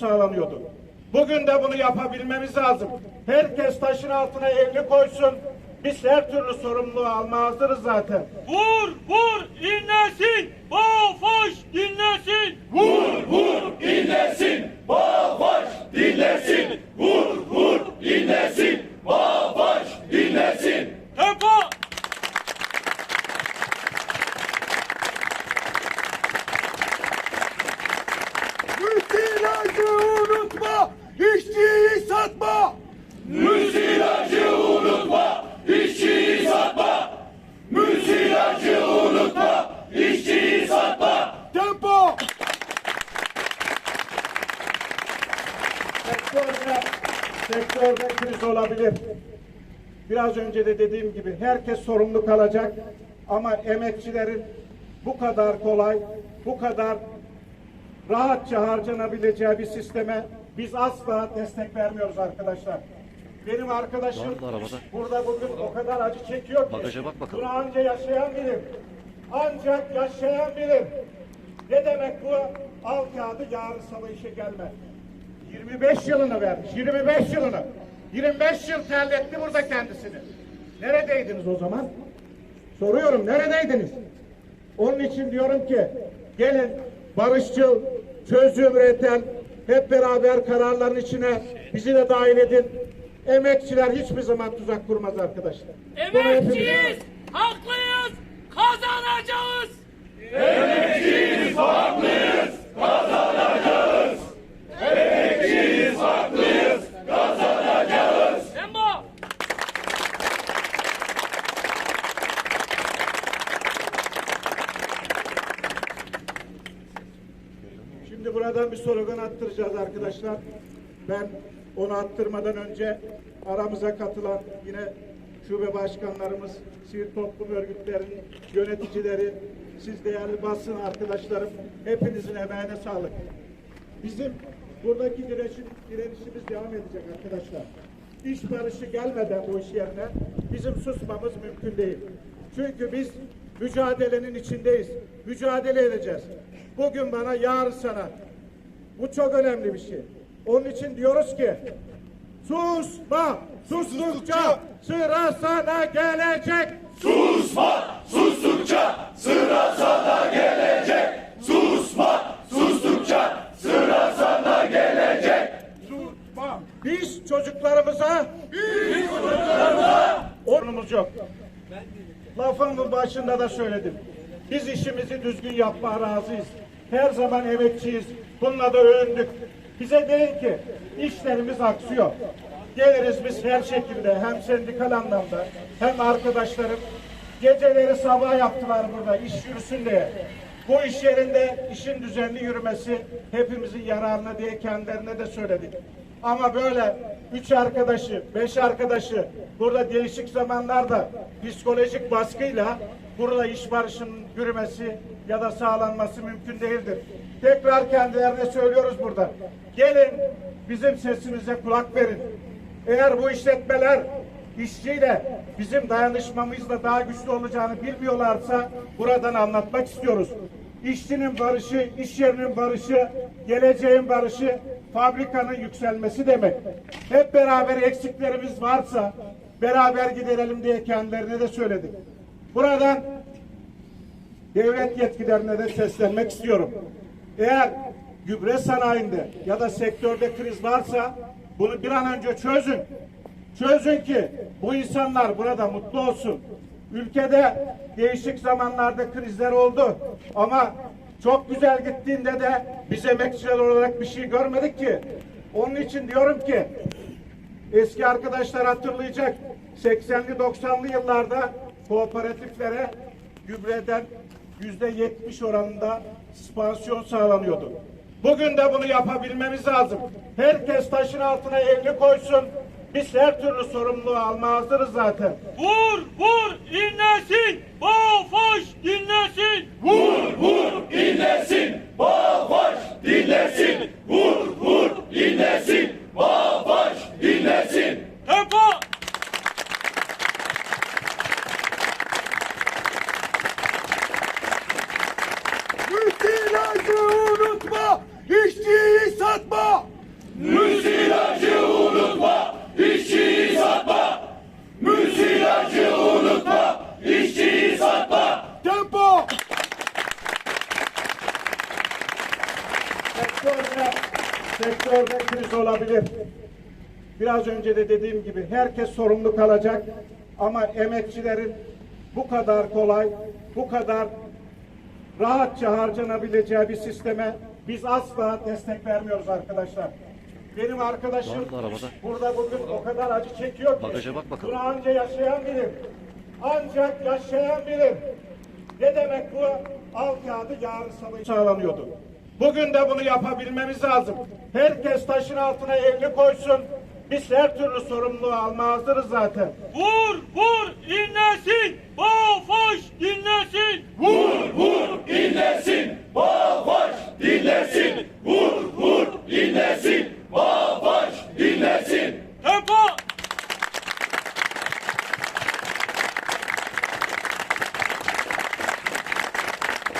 sağlanıyordu. Bugün de bunu yapabilmemiz lazım. Herkes taşın altına elini koysun. Biz her türlü sorumluluğu almaya hazırız zaten. Vur vur inlesin. Bofoş dinlesin. Vur vur inlesin, babaş dinlesin. Vur vur inlesin, babaş dinlesin. Tempo. Müsilajı unutma, işçiyi satma. Müsilajı unutma, işçiyi satma. Müsilajı unutma, işçiyi satma. Tempo. Sektörde, sektörde kriz olabilir. Biraz önce de dediğim gibi herkes sorumlu kalacak. Ama emekçilerin bu kadar kolay, bu kadar rahatça harcanabileceği bir sisteme biz asla destek vermiyoruz arkadaşlar. Benim arkadaşım burada bugün o kadar acı çekiyor ki. Bagaja bak bakalım. Bunu anca yaşayan bilir. Ancak yaşayan bilir. Ne demek bu? Al kağıdı yarın sabah işe gelme. 25 yılını vermiş. 25 yılını. 25 yıl terletti burada kendisini. Neredeydiniz o zaman? Soruyorum neredeydiniz? Onun için diyorum ki gelin barışçıl, çözüm üreten hep beraber kararların içine bizi de dahil edin. Emekçiler hiçbir zaman tuzak kurmaz arkadaşlar. Emekçiyiz. Haklıyız. Kazanacağız. Tempo. Buradan bir slogan attıracağız arkadaşlar. Ben onu attırmadan önce aramıza katılan yine şube başkanlarımız, sivil toplum örgütlerinin yöneticileri, siz değerli basın arkadaşlarım, hepinizin emeğine sağlık. Bizim buradaki direnişim, direnişimiz devam edecek arkadaşlar. İş barışı gelmeden bu iş yerine bizim susmamız mümkün değil. Çünkü biz mücadelenin içindeyiz. Mücadele edeceğiz. Bugün bana, yarın sana. Bu çok önemli bir şey. Onun için diyoruz ki susma, sustukça sıra sana gelecek. Susma, sustukça sıra sana gelecek. Susma, sustukça sıra sana gelecek. Susma. Biz çocuklarımıza biz çocuklarımıza onumuz yok. Lafımın başında da söyledim. Biz işimizi düzgün yapmaya razıyız. Her zaman emekçiyiz. Bununla da övündük. Bize deyin ki işlerimiz aksıyor. Geliriz biz her şekilde hem sendikal anlamda hem arkadaşlarım geceleri sabah yaptılar burada iş yürüsün diye. Bu iş yerinde işin düzenli yürümesi hepimizin yararına diye kendilerine de söyledik. Ama böyle üç arkadaşı, beş arkadaşı burada değişik zamanlarda psikolojik baskıyla burada iş barışının yürümesi ya da sağlanması mümkün değildir. Tekrar kendilerine söylüyoruz burada. Gelin bizim sesimize kulak verin. Eğer bu işletmeler işçiyle bizim dayanışmamızla daha güçlü olacağını bilmiyorlarsa buradan anlatmak istiyoruz. İşçinin barışı, iş yerinin barışı, geleceğin barışı, fabrikanın yükselmesi demek. Hep beraber eksiklerimiz varsa beraber giderelim diye kendilerine de söyledik. Buradan devlet yetkilerine de seslenmek istiyorum. Eğer gübre sanayinde ya da sektörde kriz varsa bunu bir an önce çözün. Çözün ki bu insanlar burada mutlu olsun. Ülkede değişik zamanlarda krizler oldu ama çok güzel gittiğinde de biz emekçiler olarak bir şey görmedik ki. Onun için diyorum ki Eski arkadaşlar hatırlayacak. 80'li 90'lı yıllarda kooperatiflere gübreden yüzde 70 oranında spansiyon sağlanıyordu. Bugün de bunu yapabilmemiz lazım. Herkes taşın altına elini koysun. Biz her türlü sorumluluğu almaya hazırız zaten. Vur vur inlesin. Bofoş dinlesin. Vur vur inlesin, babaş dinlesin. Vur vur inlesin, babaş dinlesin. Tempo. Sektörde kriz olabilir. Biraz önce de dediğim gibi herkes sorumlu kalacak ama emekçilerin bu kadar kolay, bu kadar rahatça harcanabileceği bir sisteme biz asla destek vermiyoruz arkadaşlar. Benim arkadaşım burada bugün o kadar acı çekiyor ki. Bagaja bak bakalım. Bunu anca yaşayan bilir. Ancak yaşayan bilir. Ne demek bu? Al kağıdı yarın sabah sağlanıyordu. Bugün de bunu yapabilmemiz lazım. Herkes taşın altına elini koysun. Biz her türlü sorumluluğu almaya hazırız zaten. Vur vur inlesin. Bofaş dinlesin. Vur vur inlesin. Bağbaş dinlesin. Vur vur inlesin. Bağbaş dinlesin. Tempo.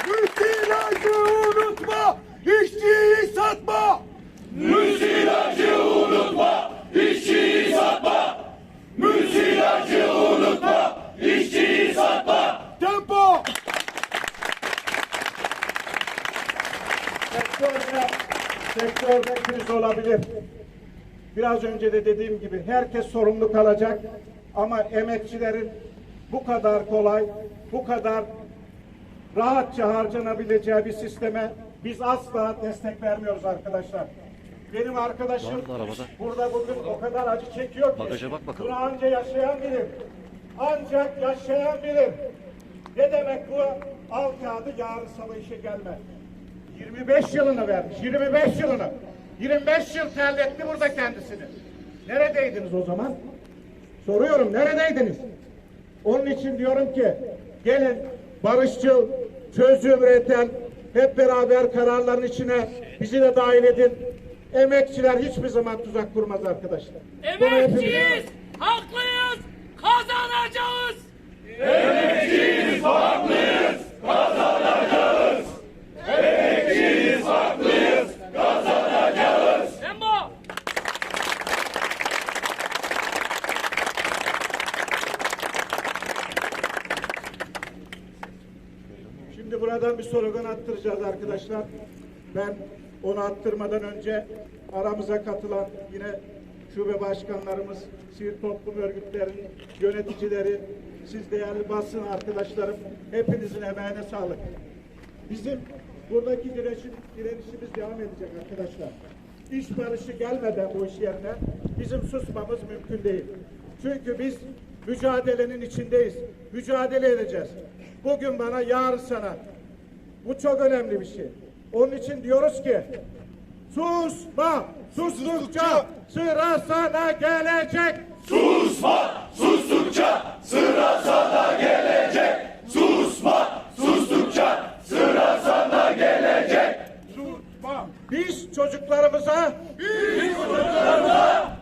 Müsilajı unutma. İşçiyi satma. Müsilajı unutma. işçiyi satma. Müsilajı unutma. işçiyi satma. Tempo. Sektörde, sektörde kriz olabilir. Biraz önce de dediğim gibi herkes sorumlu kalacak ama emekçilerin bu kadar kolay, bu kadar rahatça harcanabileceği bir sisteme biz asla destek vermiyoruz arkadaşlar. Benim arkadaşım burada bugün o kadar acı çekiyor ki. Bagaja bak bakalım. Bunu anca yaşayan bilir. Ancak yaşayan bilir. Ne demek bu? Al kağıdı yarın sabah işe gelme. 25 yılını vermiş. 25 yılını. 25 yıl terletti burada kendisini. Neredeydiniz o zaman? Soruyorum neredeydiniz? Onun için diyorum ki gelin barışçıl, çözüm üreten hep beraber kararların içine bizi de dahil edin. Emekçiler hiçbir zaman tuzak kurmaz arkadaşlar. Emekçiyiz. Haklıyız. Kazanacağız. Emekçiyiz, haklıyız, kazanacağız. Emekçiyiz, haklıyız, kazanacağız. Tempo. Şimdi buradan bir slogan attıracağız arkadaşlar. Ben onu attırmadan önce aramıza katılan yine şube başkanlarımız, sivil toplum örgütlerinin yöneticileri, siz değerli basın arkadaşlarım, hepinizin emeğine sağlık. Bizim buradaki direnişim, direnişimiz devam edecek arkadaşlar. İş barışı gelmeden bu iş yerine bizim susmamız mümkün değil. Çünkü biz mücadelenin içindeyiz. Mücadele edeceğiz. Bugün bana, yarın sana. Bu çok önemli bir şey. Onun için diyoruz ki susma, sustukça sıra sana gelecek. Susma, sustukça sıra sana gelecek. Susma, sustukça sıra sana gelecek. Susma. Biz çocuklarımıza, biz çocuklarımıza